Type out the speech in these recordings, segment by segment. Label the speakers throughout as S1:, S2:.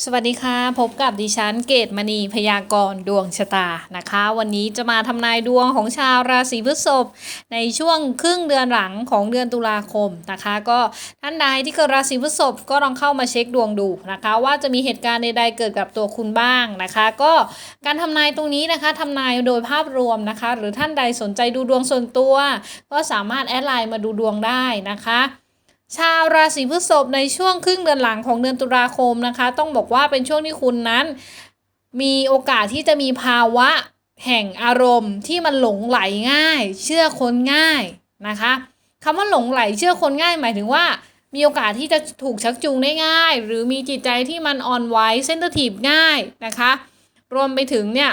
S1: สวัสดีค่ะ พบกับดิฉันเกตมณีพยากรณ์ดวงชะตานะคะ วันนี้จะมาทำนายดวงของชาวราศีพฤษภในช่วงครึ่งเดือนหลังของเดือนตุลาคมนะคะ ก็ท่านใดที่เกิดราศีพฤษภก็ลองเข้ามาเช็คดวงดูนะคะ ว่าจะมีเหตุการณ์ใดๆเกิดกับตัวคุณบ้างนะคะ ก็การทำนายตรงนี้นะคะทำนายโดยภาพรวมนะคะ หรือท่านใดสนใจดูดวงส่วนตัว ก็สามารถแอดไลน์มาดูดวงได้นะคะ ชาวราศีพฤษภในช่วงครึ่งเดือนหลังของเดือนตุลาคมนะคะ ต้องบอกว่าเป็นช่วงที่คุณนั้น มีโอกาสที่จะมีภาวะแห่งอารมณ์ที่มันหลงไหลง่าย เชื่อคนง่ายนะคะคำว่าหลงไหลเชื่อคนง่ายหมายถึงว่า มีโอกาสที่จะถูกชักจูงได้ง่าย หรือมีจิตใจที่มันอ่อนไหวเซนเตอร์ทีฟง่ายนะคะ รวมไปถึงเนี่ย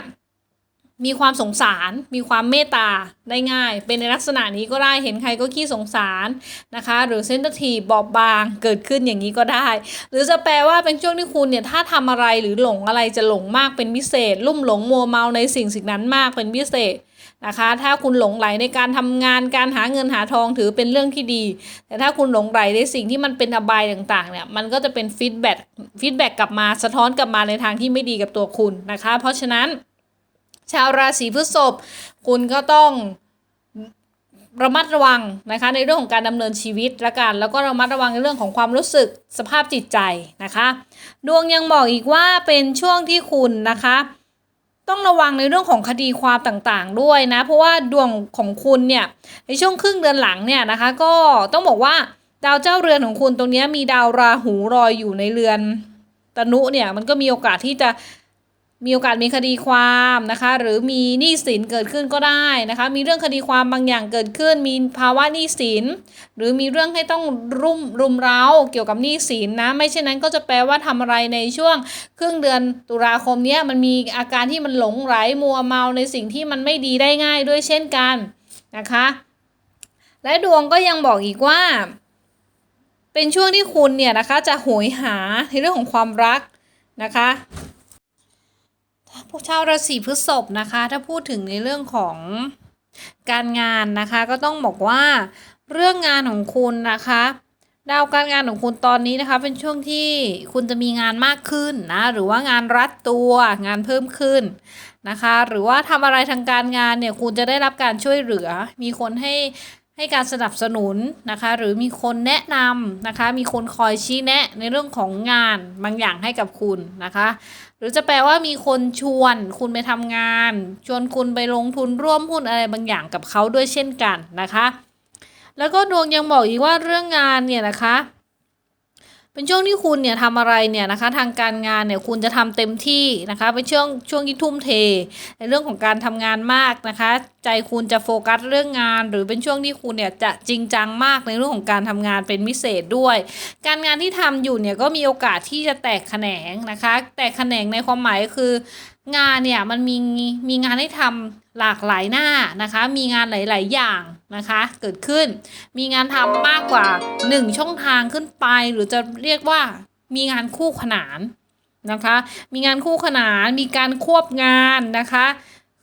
S1: มีความสงสาร มีความเมตตาได้ง่าย เป็นในลักษณะนี้ก็ได้เห็นใครก็ขี้สงสารนะคะ หรือเซนเตอร์ทีบอบบางเกิดขึ้นอย่างนี้ก็ได้ หรือจะแปลว่าเป็นช่วงที่คุณเนี่ยถ้าทำอะไรหรือหลงอะไรจะหลงมากเป็นพิเศษ ลุ่มหลงมัวเมาในสิ่งสิ่งนั้นมากเป็นพิเศษนะคะ ถ้าคุณหลงไหลในการทำงานการหาเงินหาทองถือเป็นเรื่องที่ดี แต่ถ้าคุณหลงไหลในสิ่งที่มันเป็นอบายต่างๆเนี่ยมันก็จะเป็นฟีดแบ็กฟีดแบ็กกลับมาสะท้อนกลับมาในทางที่ไม่ดีกับตัวคุณนะคะ เพราะฉะนั้น ชาวราศีพฤษภคุณก็ต้องระมัดระวังนะคะในเรื่องของการดำเนินชีวิตละกัน แล้วก็ระมัดระวังในเรื่องของความรู้สึกสภาพจิตใจนะคะ ดวงยังบอกอีกว่าเป็นช่วงที่คุณนะคะ ต้องระวังในเรื่องของคดีความต่างๆ ด้วยนะ เพราะว่าดวงของคุณเนี่ยในช่วงครึ่งเดือนหลังเนี่ยนะคะ ก็ต้องบอกว่าดาวเจ้าเรือนของคุณตรงนี้มีดาวราหูรอยอยู่ในเรือนตนุเนี่ยมันก็มีโอกาสที่จะ มีโอกาสมีคดีความนะคะ หรือมีหนี้สินเกิดขึ้นก็ได้นะคะ มีเรื่องคดีความบางอย่างเกิดขึ้น มีภาวะหนี้สิน หรือมีเรื่องให้ต้องรุมรุมเร้าเกี่ยวกับหนี้สินนะไม่เช่นนั้นก็จะแปลว่าทำอะไรในช่วงครึ่งเดือนตุลาคมเนี้ยมันมีอาการที่มันหลงไหลมัวเมาในสิ่งที่มันไม่ดีได้ง่ายด้วยเช่นกันนะคะ และดวงก็ยังบอกอีกว่า เป็นช่วงที่คุณเนี่ยนะคะจะโหยหาในเรื่องของความรักนะคะ ชาวราศีพฤษภนะคะ ถ้าพูดถึงในเรื่องของการงานนะคะ ก็ต้องบอกว่าเรื่องงานของคุณนะคะดาวการงานของคุณตอนนี้นะคะ เป็นช่วงที่คุณจะมีงานมากขึ้นนะหรือว่างานรัดตัวงานเพิ่มขึ้นนะคะ หรือว่าทำอะไรทางการงานเนี่ยคุณจะได้รับการช่วยเหลือ มีคนให้ให้การสนับสนุนนะคะ หรือมีคนแนะนำนะคะ มีคนคอยชี้แนะในเรื่องของงานบางอย่างให้กับคุณนะคะ หรือจะแปลว่ามีคนชวนคุณไปทำงาน ชวนคุณไปลงทุนร่วมหุ้นอะไรบางอย่างกับเขาด้วยเช่นกันนะคะ แล้วก็ดวงยังบอกอีกว่าเรื่องงานเนี่ยนะคะ เป็นช่วงที่คุณเนี่ยทำอะไรเนี่ยนะคะทางการงานเนี่ยคุณจะทำเต็มที่นะคะเป็นช่วงช่วงที่ทุ่มเท ในเรื่องของการทำงานมากนะคะ ใจคุณจะโฟกัสเรื่องงาน หรือเป็นช่วงที่คุณเนี่ยจะจริงจังมากในเรื่องของการทำงานเป็นพิเศษด้วย การงานที่ทำอยู่เนี่ยก็มีโอกาสที่จะแตกแขนงนะคะ แตกแขนงในความหมายคืองานเนี่ยมันมีมีงานให้ทำ หลากหลายหน้านะคะ มีงานหลาย ๆ อย่างนะคะ เกิดขึ้น มีงานทำมากกว่า 1 ช่องทางขึ้นไป หรือจะเรียกว่ามีงานคู่ขนานนะคะ มีงานคู่ขนาน มีการควบงานนะคะ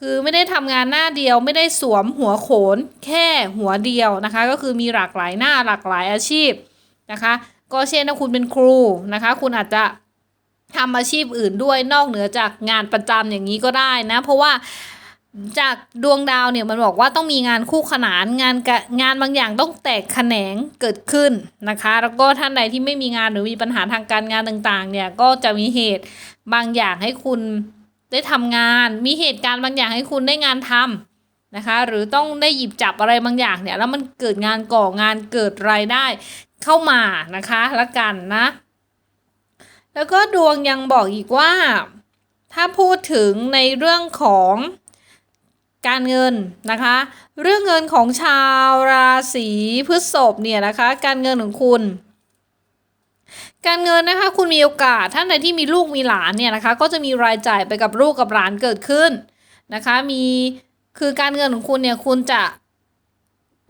S1: คือไม่ได้ทำงานหน้าเดียวไม่ได้สวมหัวโขนแค่หัวเดียวนะคะ ก็คือมีหลากหลายหน้าหลากหลายอาชีพนะคะ ก็เช่นถ้าคุณเป็นครูนะคะ คุณอาจจะทำอาชีพอื่นด้วยนอกเหนือจากงานประจำอย่างนี้ก็ได้นะ เพราะว่า จากดวงดาวเนี่ยมันบอกว่าต้องมีงานคู่ขนานงานกะงานบางอย่างต้องแตกแขนงเกิดขึ้นนะคะ แล้วก็ท่านใดที่ไม่มีงานหรือมีปัญหาทางการงานต่างๆ เนี่ยก็จะมีเหตุบางอย่างให้คุณได้ทำงาน มีเหตุการณ์บางอย่างให้คุณได้งานทำนะคะ หรือต้องได้หยิบจับอะไรบางอย่างเนี่ยแล้วมันเกิดงานก่องานเกิดรายได้เข้ามานะคะละกันนะ แล้วก็ดวงยังบอกอีกว่า ถ้าพูดถึงในเรื่องของ การเงินนะคะ เรื่องเงินของชาวราศีพฤษภเนี่ยนะคะ การเงินของคุณการเงินนะคะคุณมีโอกาสท่านใดที่มีลูกมีหลานเนี่ยนะคะก็จะมีรายจ่ายไปกับลูกกับหลานเกิดขึ้นนะคะมีคือการเงินของคุณเนี่ยคุณจะ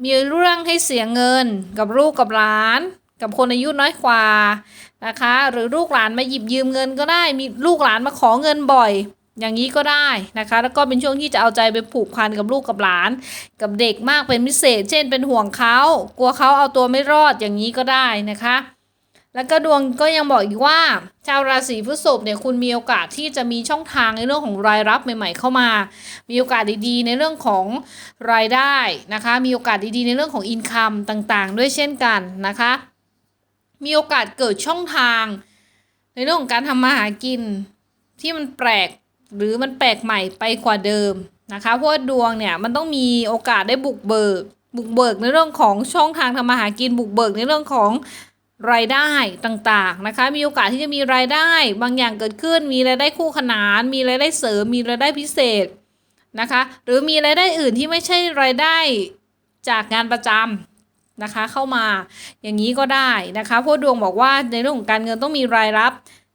S1: มีเรื่องให้เสียเงินกับลูกกับหลาน กับคนอายุน้อยกว่านะคะหรือลูกหลานมาหยิบยืมเงินก็ได้มีลูกหลานมาขอเงินบ่อย อย่างนี้ก็ได้นะคะ แล้วก็เป็นช่วงที่จะเอาใจไปผูกพันกับลูกกับหลาน กับเด็กมากเป็นพิเศษ เช่นเป็นห่วงเขากลัวเขาเอาตัวไม่รอดอย่างนี้ก็ได้นะคะ แล้วก็ดวงก็ยังบอกอีกว่า ชาวราศีพฤษภเนี่ยคุณมีโอกาสที่จะมีช่องทางในเรื่องของรายรับใหม่ ๆ เข้ามา มีโอกาสดีๆ ในเรื่องของรายได้นะคะ มีโอกาสดีๆ ในเรื่องของอินคัมต่างๆ ด้วยเช่นกันนะคะ มีโอกาสเกิดช่องทาง ในเรื่องของการทำมาหากินที่มันแปลก หรือมันแปลกใหม่ไปกว่าเดิมนะคะ เพราะว่าดวงเนี่ยมันต้องมีโอกาสได้บุกเบิก บุกเบิกในเรื่องของช่องทางทำมาหากินบุกเบิกในเรื่องของรายได้ต่างๆนะคะ มีโอกาสที่จะมีรายได้ บางอย่างเกิดขึ้น มีรายได้คู่ขนาน มีรายได้เสริม มีรายได้พิเศษนะคะ หรือมีรายได้อื่นที่ไม่ใช่รายได้จากงานประจำนะคะ เข้ามาอย่างนี้ก็ได้นะคะเพราะดวงบอกว่าในเรื่องของการเงินต้องมีรายรับ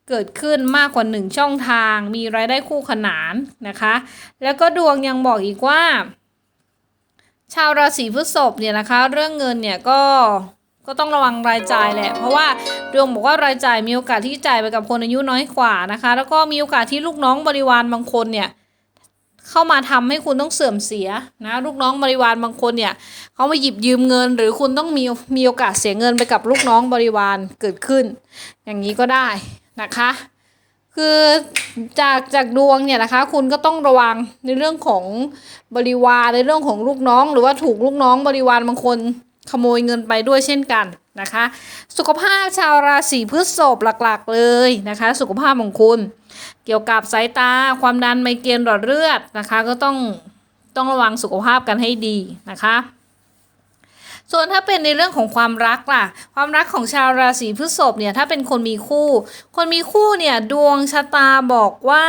S1: เกิดขึ้นมากกว่าหนึ่งช่องทาง มีรายได้คู่ขนานนะคะ แล้วก็ดวงยังบอกอีกว่า ชาวราศีพฤษภเนี่ยนะคะ เรื่องเงินเนี่ยก็ก็ต้องระวังรายจ่ายแหละ เพราะว่าดวงบอกว่ารายจ่ายมีโอกาสที่จ่ายไปกับคนอายุน้อยกว่านะคะ แล้วก็มีโอกาสที่ลูกน้องบริวารบางคนเนี่ยเข้ามาทำให้คุณต้องเสื่อมเสียนะลูกน้องบริวารบางคนเนี่ยเขามาหยิบยืมเงิน หรือคุณต้องมีมีโอกาสเสียเงินไปกับลูกน้องบริวารเกิดขึ้น อย่างนี้ก็ได้ นะคะ คือจากจากดวงเนี่ยนะคะ คุณก็ต้องระวังในเรื่องของบริวารในเรื่องของลูกน้อง หรือว่าถูกลูกน้องบริวารบางคนขโมยเงินไปด้วยเช่นกันนะคะ สุขภาพชาวราศีพฤษภหลักๆเลยนะคะ สุขภาพของคุณ เกี่ยวกับสายตาความดันไมเกรนหลอดเลือดนะคะ ก็ต้องต้องระวังสุขภาพกันให้ดีนะคะ ส่วนถ้าเป็นในเรื่องของความรักล่ะ ความรักของชาวราศีพฤษภเนี่ยถ้าเป็นคนมีคู่ คนมีคู่เนี่ยดวงชะตาบอกว่า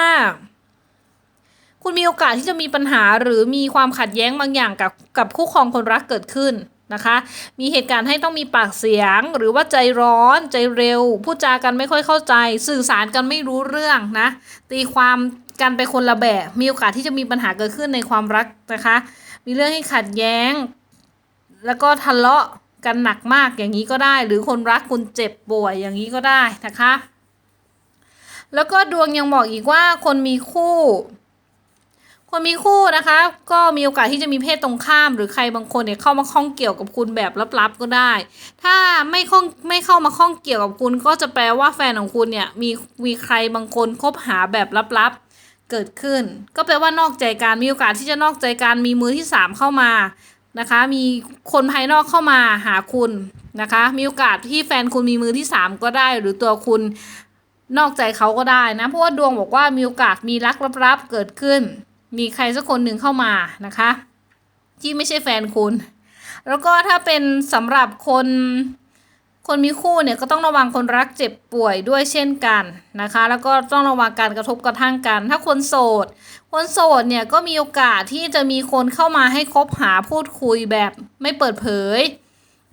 S1: คุณมีโอกาสที่จะมีปัญหาหรือมีความขัดแย้งบางอย่างกับกับคู่ครองคนรักเกิดขึ้นนะคะ มีเหตุการณ์ให้ต้องมีปากเสียง หรือว่าใจร้อน ใจเร็ว พูดจากันไม่ค่อยเข้าใจ สื่อสารกันไม่รู้เรื่องนะ ตีความกันไปคนละแบบ มีโอกาสที่จะมีปัญหาเกิดขึ้นในความรักนะคะ มีเรื่องให้ขัดแย้ง แล้วก็ทะเลาะกันหนักมากอย่างนี้ก็ได้ หรือคนรักคุณเจ็บป่วยอย่างนี้ก็ได้นะคะ แล้วก็ดวงยังบอกอีกว่าคนมีคู่ คนมีคู่นะคะ ก็มีโอกาสที่จะมีเพศตรงข้าม หรือใครบางคนเนี่ยเข้ามาข้องเกี่ยวกับคุณแบบลับๆก็ได้ ถ้าไม่ข้องไม่เข้ามาข้องเกี่ยวกับคุณ ก็จะแปลว่าแฟนของคุณเนี่ยมีมีใครบางคนคบหาแบบลับๆเกิดขึ้น ก็แปลว่านอกใจการมีโอกาสที่จะนอกใจการมีมือที่สามเข้ามา นะคะ มีคนภายนอกเข้ามาหาคุณนะคะ มีโอกาสที่แฟนคุณมีมือที่สามก็ได้ หรือตัวคุณนอกใจเขาก็ได้นะ เพราะว่าดวงบอกว่ามีโอกาสมีรักลับๆเกิดขึ้น มีใครสักคนหนึ่งเข้ามานะคะ ที่ไม่ใช่แฟนคุณ แล้วก็ถ้าเป็นสำหรับคน คนมีคู่เนี่ยก็ต้องระวังคนรักเจ็บป่วยด้วยเช่นกันนะคะ แล้วก็ต้องระวังการกระทบกระทั่งกัน ถ้าคนโสด คนโสดเนี่ยก็มีโอกาสที่จะมีคนเข้ามาให้คบหาพูดคุยแบบไม่เปิดเผย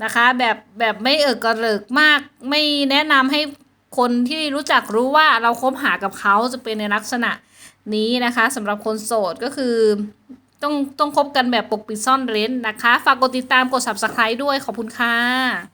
S1: นะคะ แบบแบบไม่เอิกกระเริกมาก ไม่แนะนำให้คนที่รู้จักรู้ว่าเราคบหากับเขาจะเป็นในลักษณะนี้นะคะสำหรับคนโสดก็คือต้องต้องคบกันแบบปกปิดซ่อนเร้นนะคะ ฝากกดติดตามกด subscribe ด้วยขอบคุณค่ะ